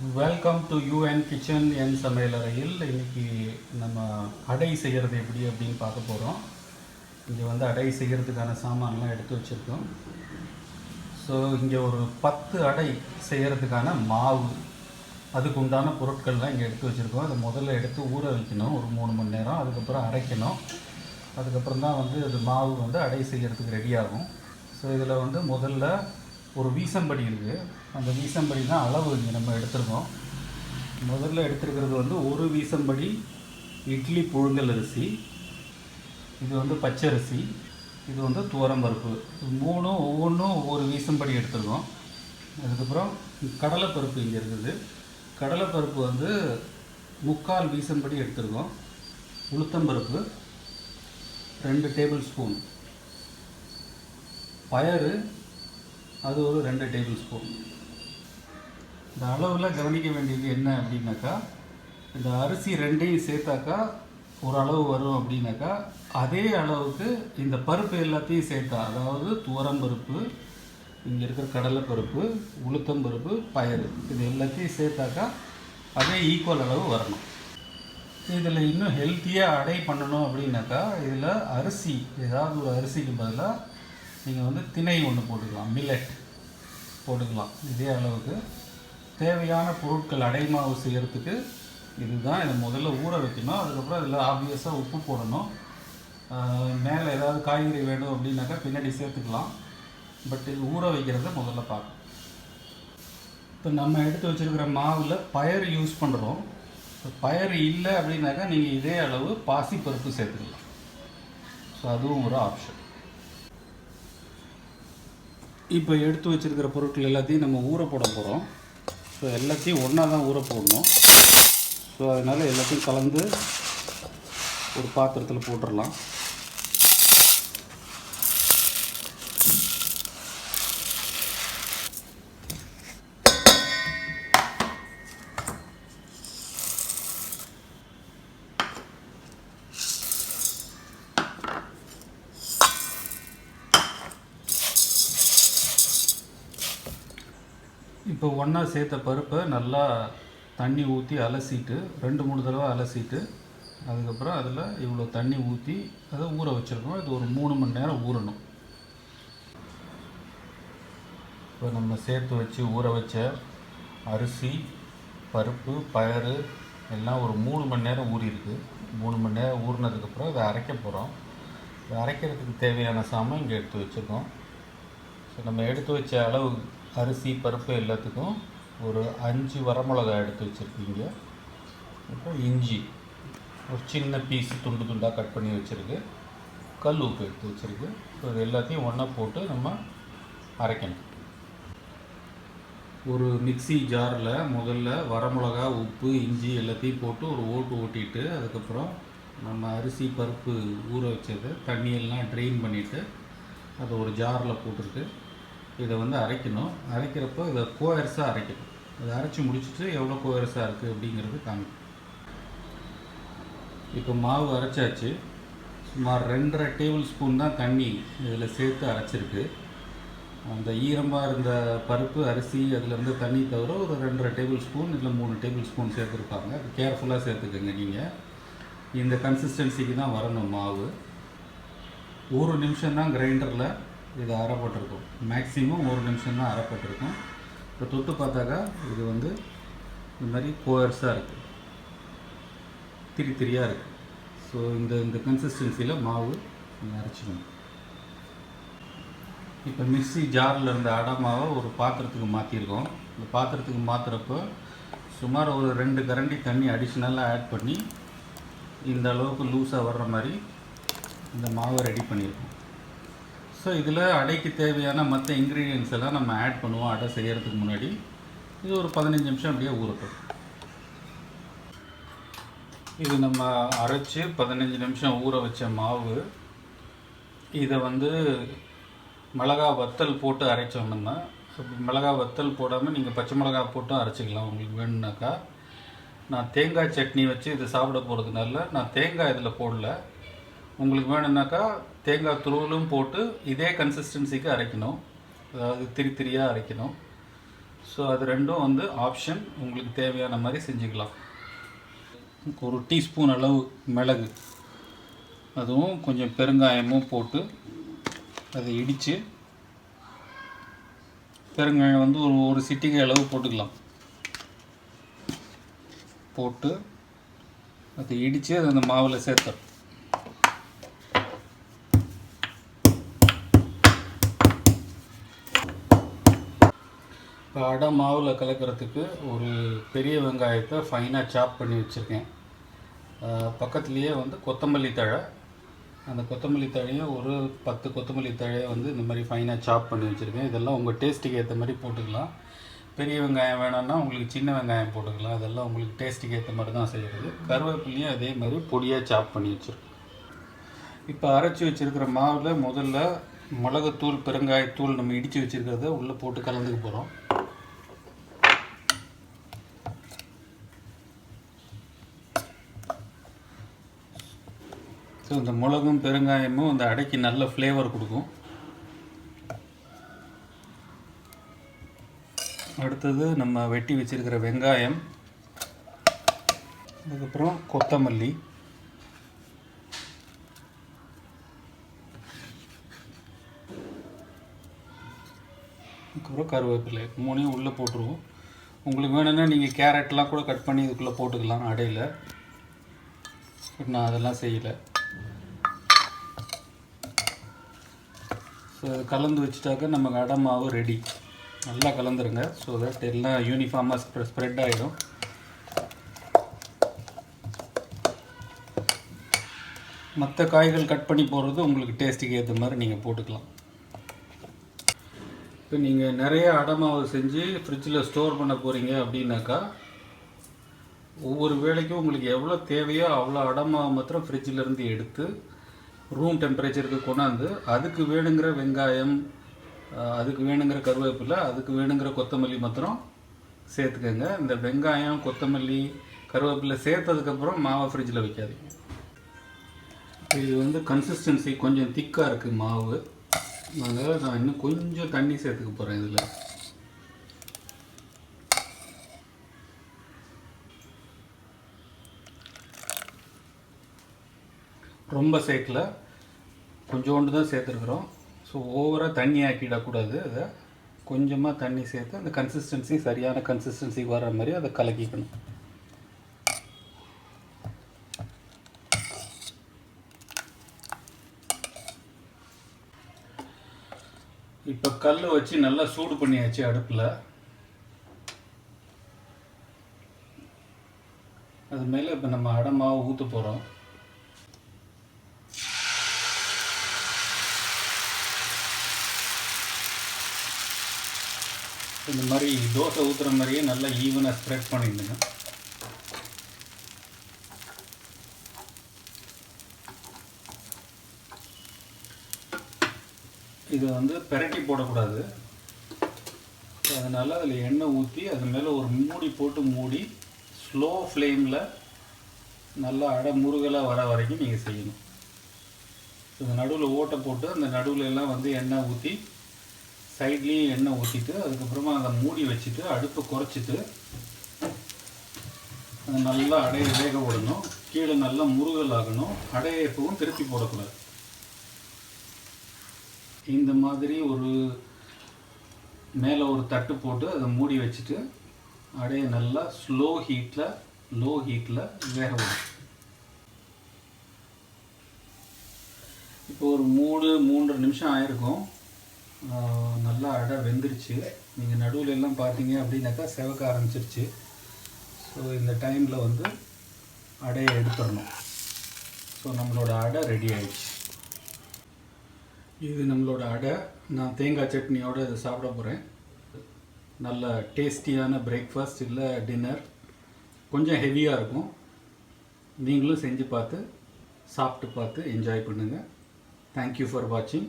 Welcome to UN kitchen என் சமையலறையில். இன்றைக்கி நம்ம அடை செய்கிறது எப்படி அப்படின்னு பார்க்க போகிறோம் இங்கே வந்து அடை செய்கிறதுக்கான சாமான்லாம் எடுத்து வச்சுருக்கோம். ஸோ இங்கே ஒரு பத்து அடை செய்கிறதுக்கான மாவு. அதுக்கு உண்டான பொருட்கள்லாம் இங்கே எடுத்து வச்சுருக்கோம். அதை முதல்ல எடுத்து ஊற வைக்கணும். ஒரு மூணு மணி நேரம். அதுக்கப்புறம் அரைக்கணும். அதுக்கப்புறம் தான் வந்து அது மாவு வந்து அடை செய்கிறதுக்கு ரெடியாகும் ஸோ இதில் வந்து முதல்ல ஒரு வீசம்படி இருக்குது அந்த வீசம்படி தான் அளவு இங்கே நம்ம எடுத்திருக்கோம். முதல்ல எடுத்துருக்கிறது வந்து ஒரு வீசம்படி இட்லி புழுங்கல் அரிசி இது வந்து பச்சரிசி இது வந்து துவரம்பருப்பு இது மூணும் ஒவ்வொன்றும் ஒவ்வொரு வீசம்படி எடுத்துருக்கோம். அதுக்கப்புறம் கடலைப்பருப்பு இங்கே இருக்குது. கடலைப்பருப்பு வந்து முக்கால் வீசம்படி எடுத்துருக்கோம். உளுத்தம்பருப்பு ரெண்டு டேபிள் ஸ்பூன். பயறு அது ஒரு ரெண்டு டேபிள் ஸ்பூன். இந்த அளவில் கவனிக்க வேண்டியது என்ன அப்படின்னாக்கா இந்த அரிசி ரெண்டையும் சேர்த்தாக்கா ஒரு அளவு வரும் அப்படின்னாக்கா அதே அளவுக்கு இந்த பருப்பு எல்லாத்தையும் சேர்த்தா அதாவது துவரம்பருப்பு இங்கே இருக்கிற கடலைப்பருப்பு உளுத்தம்பருப்பு பயறு இது எல்லாத்தையும் சேர்த்தாக்கா அதே ஈக்குவல் அளவு வரணும். இதில் இன்னும் ஹெல்த்தியாக அடை பண்ணணும் அப்படின்னாக்கா இதில் அரிசி ஏதாவது ஒரு அரிசிக்கு பதிலாக நீங்கள் வந்து திணை ஒன்று போட்டுக்கலாம் மில்லட் போட்டுக்கலாம். இதே அளவுக்கு தேவையான பொருட்கள் அடைமாவு செய்கிறதுக்கு இதுதான் இதை முதல்ல ஊற வைக்கணும். அதுக்கப்புறம் இதில் ஆப்வியஸாக உப்பு போடணும். மேலே ஏதாவது காய்கறி வேணும் அப்படின்னாக்கா பின்னாடி சேர்த்துக்கலாம். பட் இது ஊற வைக்கிறத முதல்ல பார்க்கணும். இப்போ நம்ம எடுத்து வச்சிருக்கிற மாவில் பயறு யூஸ் பண்ணுறோம் இப்போ பயறு இல்லை அப்படின்னாக்கா நீங்கள் இதே அளவு பாசிப்பருப்பு சேர்த்துக்கலாம். ஸோ அதுவும் ஒரு ஆப்ஷன் இப்போ எடுத்து வச்சுருக்கிற பொருட்கள் எல்லாத்தையும் நம்ம ஊற போட போகிறோம் ஸோ எல்லாத்தையும் ஒன்றா தான் ஊற போடணும். ஸோ அதனால் எல்லாத்தையும் கலந்து ஒரு பாத்திரத்தில் போட்டுடலாம் இப்போ ஒன்றா சேர்த்த பருப்பை நல்லா தண்ணி ஊற்றி அலசிட்டு ரெண்டு மூணு தடவை அலசிட்டு அதுக்கப்புறம் அதில் இவ்வளோ தண்ணி ஊற்றி அதை ஊற வச்சுருக்கோம் இது ஒரு மூணு மணி நேரம் ஊறணும். இப்போ நம்ம சேர்த்து வச்சு ஊற வச்ச அரிசி பருப்பு பயறு எல்லாம் ஒரு மூணு மணி நேரம் ஊறியிருக்கு. மூணு மணி நேரம் ஊறினதுக்கப்புறம் இதை அரைக்க போகிறோம் அரைக்கிறதுக்கு தேவையான சாமான் இங்கே எடுத்து வச்சுருக்கோம். ஸோ நம்ம எடுத்து வச்ச அளவு அரிசி பருப்பு எல்லாத்துக்கும் ஒரு அஞ்சு வரமிளகா எடுத்து வச்சுருக்கீங்க. இப்போ இஞ்சி ஒரு சின்ன பீஸ் துண்டு துண்டாக கட் பண்ணி வச்சுருக்கு. கல் உப்பு எடுத்து வச்சுருக்கு. ஸோ இது எல்லாத்தையும் ஒன்றா போட்டு நம்ம அரைக்கணும். ஒரு மிக்ஸி ஜாரில் முதல்ல வரமிளகா உப்பு இஞ்சி எல்லாத்தையும் போட்டு ஒரு ஓட்டு ஓட்டிட்டு அதுக்கப்புறம் நம்ம அரிசி பருப்பு ஊற வச்சது தண்ணியெல்லாம் ட்ரெயின் பண்ணிவிட்டு அதை ஒரு ஜாரில் போட்டுருக்கு இதை வந்து அரைக்கணும். அரைக்கிறப்போ இதை கோயர்ஸாக அரைக்கணும். இதை அரைச்சி முடிச்சுட்டு எவ்வளோ கோயர்ஸாக இருக்குது அப்படிங்கிறது காமிக்கும். இப்போ மாவு அரைச்சாச்சு. சுமார் ரெண்டரை டேபிள் ஸ்பூன் தான் தண்ணி இதில் சேர்த்து அரைச்சிருக்கு. அந்த ஈரமாக இருந்த பருப்பு அரிசி அதில் இருந்து தண்ணி தவிர ஒரு ரெண்டரை டேபிள் ஸ்பூன் இல்லை மூணு டேபிள் ஸ்பூன் சேர்த்துருப்பாங்க. அது கேர்ஃபுல்லாக சேர்த்துக்கோங்க நீங்கள் இந்த கன்சிஸ்டன்சிக்கு தான் வரணும் மாவு. ஒரு நிமிஷம் தான் கிரைண்டரில் இது அரைப்பட்டிருக்கும் மேக்ஸிமம் ஒரு நிமிஷம் தான் அறப்பட்டிருக்கும். இப்போ தொட்டு பார்த்தாக்கா இது வந்து இந்த மாதிரி கோயர்ஸாக இருக்குது திரி திரியாக இருக்குது ஸோ இந்த இந்த கன்சிஸ்டன்சியில் மாவு அரைச்சிக்கணும். இப்போ மிக்சி ஜாரில் இருந்த அடமாவை ஒரு பாத்திரத்துக்கு மாற்றிருக்கோம் இந்த பாத்திரத்துக்கு மாற்றுறப்போ சுமார் ஒரு ரெண்டு கரண்டி தண்ணி அடிஷ்னலாக ஆட் பண்ணி இந்த அளவுக்கு லூஸாக வர்ற மாதிரி இந்த மாவை ரெடி பண்ணியிருக்கோம். ஸோ இதில் அடைக்கு தேவையான மற்ற இன்க்ரீடியன்ஸ் எல்லாம் நம்ம ஆட் பண்ணுவோம் அடை செய்கிறதுக்கு முன்னாடி. இது ஒரு பதினஞ்சு நிமிஷம் அப்படியே ஊறட்டும். இது நம்ம அரைச்சி பதினஞ்சு நிமிஷம் ஊற வச்ச மாவு. இதை வந்து மிளகா வத்தல் போட்டு அரைச்சோம்னா அப்படி மிளகா வத்தல் போடாமல் நீங்கள் பச்சை மிளகா போட்டும் அரைச்சிக்கலாம் உங்களுக்கு வேணும்னாக்கா. நான் தேங்காய் சட்னி வச்சு இது சாப்பிட போகிறதுனால நான் தேங்காய் இதில் போடல. உங்களுக்கு வேணும்னாக்கா தேங்காய் துருவலும் போட்டு இதே கன்சிஸ்டன்சிக்கு அரைக்கணும். அதாவது திரி திரியாக அரைக்கணும். ஸோ அது ரெண்டும் வந்து ஆப்ஷன் உங்களுக்கு தேவையான மாதிரி செஞ்சுக்கலாம். ஒரு டீஸ்பூன் அளவு மிளகு. அதுவும் கொஞ்சம் பெருங்காயமும் போட்டு அதை இடித்து பெருங்காயம் வந்து ஒரு ஒரு சிட்டிகை அளவு போட்டுக்கலாம். போட்டு அதை இடித்து அதை அந்த மாவில் சேர்த்தோம் இப்போ அடை மாவில் கலக்கிறதுக்கு ஒரு பெரிய வெங்காயத்தை ஃபைனாக சாப் பண்ணி வச்சுருக்கேன். பக்கத்துலேயே வந்து கொத்தமல்லி தழை. அந்த கொத்தமல்லி தழையும் ஒரு பத்து கொத்தமல்லி தழையை வந்து இந்த மாதிரி ஃபைனாக சாப் பண்ணி வச்சுருக்கேன். இதெல்லாம் உங்கள் டேஸ்ட்டுக்கு ஏற்ற மாதிரி போட்டுக்கலாம். பெரிய வெங்காயம் வேணும்னா உங்களுக்கு சின்ன வெங்காயம் போட்டுக்கலாம். அதெல்லாம் உங்களுக்கு டேஸ்ட்டுக்கு ஏற்ற மாதிரி தான் செய்கிறது கருவேப்பிலையும் அதே மாதிரி பொடியாக சாப் பண்ணி வச்சுருக்கேன் இப்போ அரைச்சி வச்சுருக்கிற மாவில் முதல்ல மிளகுத்தூள் பெருங்காயத்தூள் நம்ம இடித்து வச்சுருக்கிறத உள்ளே போட்டு கலந்துக்க போகிறோம் ஸோ இந்த மிளகும் பெருங்காயமும் அந்த அடைக்கு நல்ல ஃப்ளேவர் கொடுக்கும். அடுத்தது நம்ம வெட்டி வச்சிருக்கிற வெங்காயம். அதுக்கப்புறம் கொத்தமல்லி. அதுக்கப்புறம் கருவேப்பிலை. மூணையும் உள்ளே போட்டுருவோம். உங்களுக்கு வேணும்னா நீங்கள் கேரட்லாம் கூட கட் பண்ணி இதுக்குள்ளே போட்டுக்கலாம் அடையில். பட் நான் அதெல்லாம் செய்யலை. ஸோ அது கலந்து வச்சுட்டாக்க நமக்கு அடை மாவு ரெடி நல்லா கலந்துருங்க. ஸோ தட் எல்லாம் யூனிஃபார்மாக ஸ்ப்ரெ ஸ்ப்ரெட் ஆகிடும் மற்ற காய்கள் கட் பண்ணி போடுறது உங்களுக்கு டேஸ்ட்டுக்கு ஏற்ற மாதிரி நீங்கள் போட்டுக்கலாம். இப்போ நீங்கள் நிறைய அடமாவு செஞ்சு ஃப்ரிட்ஜில் ஸ்டோர் பண்ண போகிறீங்க அப்படின்னாக்கா ஒவ்வொரு வேலைக்கும் உங்களுக்கு எவ்வளோ தேவையோ அவ்வளோ அடமாவை மாத்திரம் ஃப்ரிட்ஜிலேருந்து எடுத்து ரூம் டெம்பரேச்சருக்கு கொண்டாந்து அதுக்கு வேணுங்கிற வெங்காயம் அதுக்கு வேணுங்கிற கருவேப்பிலை அதுக்கு வேணுங்கிற கொத்தமல்லி மாத்திரம் சேர்த்துக்கோங்க. இந்த வெங்காயம் கொத்தமல்லி கருவேப்பிலை சேர்த்ததுக்கப்புறம் மாவை ஃப்ரிட்ஜில் வைக்காதீங்க. இது வந்து கன்சிஸ்டன்சி கொஞ்சம் திக்காக இருக்குது மாவு. அதனால் நான் இன்னும் கொஞ்சம் தண்ணி சேர்த்துக்க போகிறேன் இதில். ரொம்ப சேர்க்கல. கொஞ்சோண்டு தான் சேர்த்துருக்குறோம். ஸோ ஓவராக தண்ணி ஆக்கிடக்கூடாது. அதை கொஞ்சமாக தண்ணி சேர்த்து அந்த கன்சிஸ்டன்சி சரியான கன்சிஸ்டன்சி வர மாதிரி அதை கலக்கிக்கணும். இப்போ கல் வச்சு நல்லா சூடு பண்ணியாச்சு அடுப்பில். அது மேலே இப்போ நம்ம அடமாவை ஊற்ற போகிறோம் இந்த மாதிரி தோசை ஊற்றுற மாதிரியே நல்லா ஈவனாக ஸ்ப்ரெட் பண்ணிடுங்க. இது வந்து பெரட்டி போடக்கூடாது. அதனால் அதில் எண்ணெய் ஊற்றி அது மேலே ஒரு மூடி போட்டு மூடி ஸ்லோ ஃப்ளேமில் நல்லா அடை முருகலாக வர வரைக்கும் நீங்கள் செய்யணும். இந்த நடுவில் ஓட்டை போட்டு அந்த நடுவில் எல்லாம் வந்து எண்ணெய் ஊற்றி சைட்லேயும் எண்ணெய் ஊற்றிட்டு அதுக்கப்புறமா அதை மூடி வச்சுட்டு அடுப்பை குறைச்சிட்டு அது நல்லா அடையை வேக விடணும். கீழே நல்லா முருகல் ஆகணும். அடையை எப்பவும் திருப்பி போடக்கூடாது. இந்த மாதிரி ஒரு மேலே ஒரு தட்டு போட்டு அதை மூடி வச்சுட்டு அடையை நல்லா ஸ்லோ ஹீட்டில் லோ ஹீட்டில் வேக விடணும். இப்போ ஒரு மூணு மூன்று நிமிஷம் ஆயிருக்கும். நல்லா அடை வெந்துருச்சு. நீங்கள் நடுவில் எல்லாம் பார்த்தீங்க அப்படின்னாக்கா செவக்க ஆரம்பிச்சிருச்சு. ஸோ இந்த டைமில் வந்து அடையை எடுத்துடணும். ஸோ நம்மளோட அடை ரெடி ஆயிடுச்சு. இது நம்மளோட அடை. நான் தேங்காய் சட்னியோடு இதை சாப்பிட போகிறேன் நல்ல டேஸ்டியான பிரேக்ஃபாஸ்ட் இல்லை டின்னர் கொஞ்சம் ஹெவியாக இருக்கும். நீங்களும் செஞ்சு பார்த்து சாப்பிட்டு பார்த்து என்ஜாய் பண்ணுங்கள் தேங்க்யூ ஃபார் வாட்சிங்